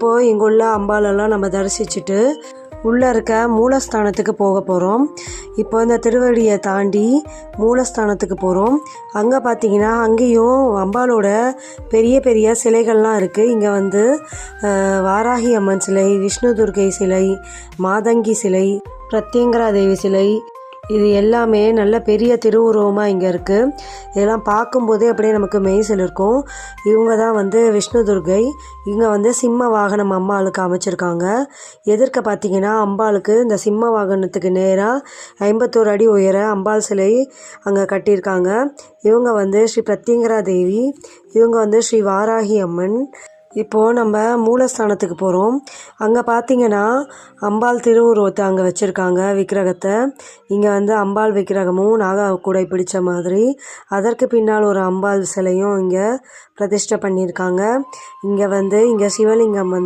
இப்போது இங்குள்ள அம்பாலெல்லாம் நம்ம தரிசிச்சுட்டு உள்ளே இருக்க மூலஸ்தானத்துக்கு போக போகிறோம் இப்போ இந்த திருவடியை தாண்டி மூலஸ்தானத்துக்கு போகிறோம் அங்கே பார்த்தீங்கன்னா அங்கேயும் அம்பாலோட பெரிய பெரிய சிலைகள்லாம் இருக்குது இங்கே வந்து வாராகி அம்மன் சிலை விஷ்ணு துர்க்கை சிலை மாதங்கி சிலை பிரத்யங்கரா தேவி சிலை இது எல்லாமே நல்ல பெரிய திருவுருவமாக இங்கே இருக்குது இதெல்லாம் பார்க்கும்போதே அப்படியே நமக்கு மெய்சில் இருக்கும். இவங்க தான் வந்து விஷ்ணு துர்கை. இவங்க வந்து சிம்ம வாகனம் அம்பாளுக்கு அமைச்சிருக்காங்க. எதிர்க்க பார்த்தீங்கன்னா அம்பாளுக்கு இந்த சிம்ம வாகனத்துக்கு நேராக ஐம்பத்தோரு அடி உயர அம்பாள் சிலை அங்கே கட்டியிருக்காங்க. இவங்க வந்து ஸ்ரீ பிரத்யங்கரா தேவி. இவங்க வந்து ஸ்ரீ வாராகி அம்மன். இப்போது நம்ம மூலஸ்தானத்துக்கு போகிறோம் அங்கே பார்த்தீங்கன்னா அம்பாள் திருவுருவத்தை அங்கே வச்சுருக்காங்க விக்கிரகத்தை. இங்கே வந்து அம்பாள் விக்கிரகமும் நாக கூடை பிடிச்ச மாதிரி. அதற்கு பின்னால் ஒரு அம்பாள் சிலையும் இங்கே பிரதிஷ்டை பண்ணியிருக்காங்க. இங்கே வந்து இங்கே சிவலிங்கம் வந்து